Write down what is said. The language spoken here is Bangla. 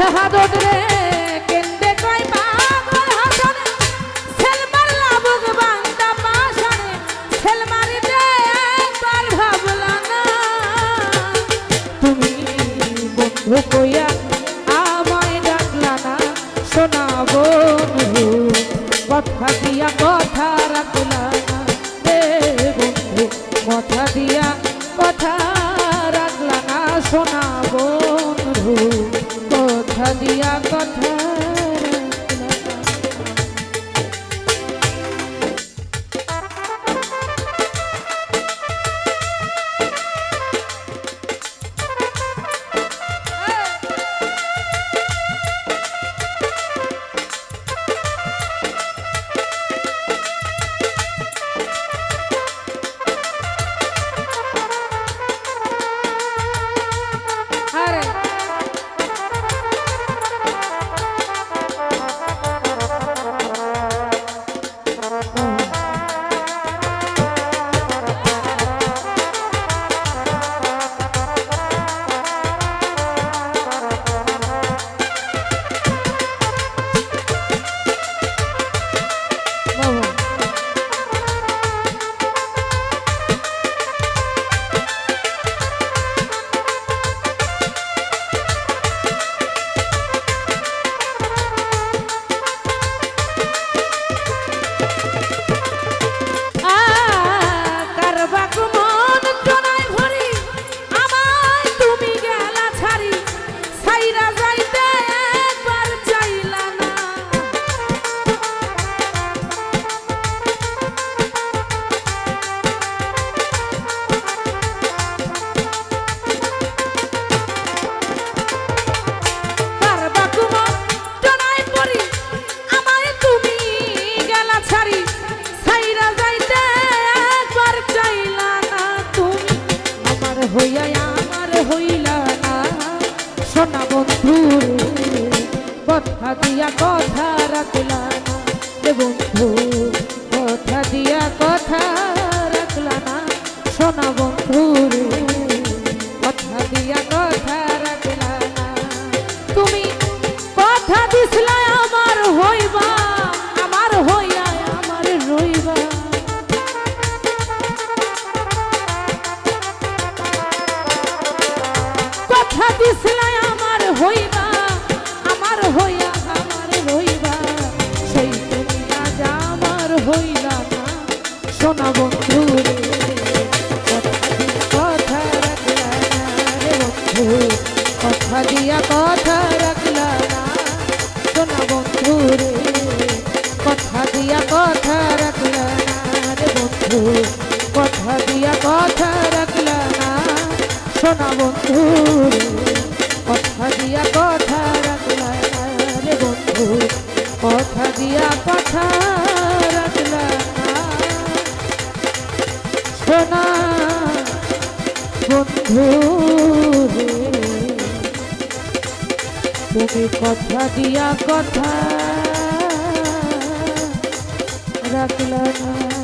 শাহাদত রে কেন্দে কয় পাগল হাসন, সেলমার লাবুক বান্দা পাশানে, সেলমারি রে একবার ভাবলা না। তুমি বন্ধু কইয়া আমায় ডাকলা না শোনাবো কথা দিয়া কথা দিয়া কথা রাখলা রে বন্ধু, কথা দিয়া কথা রাখলা না। সোনা বন্ধু রে, কথা দিয়া কথা রাখলা না। তুমি কথা দিছিলা আমার হইবা, আমার হইয়া আমার রইবা। কথা দিছিলা সোনা বন্ধু কথা রাখলা না রে বন্ধু। কথা দিয়া কথা রাখলা না, সোনা বন্ধু রে, কথা দিয়া কথা রাখলা না রে বন্ধু। কথা দিয়া বন্ধু কথা দিয়া কথা রাখলা না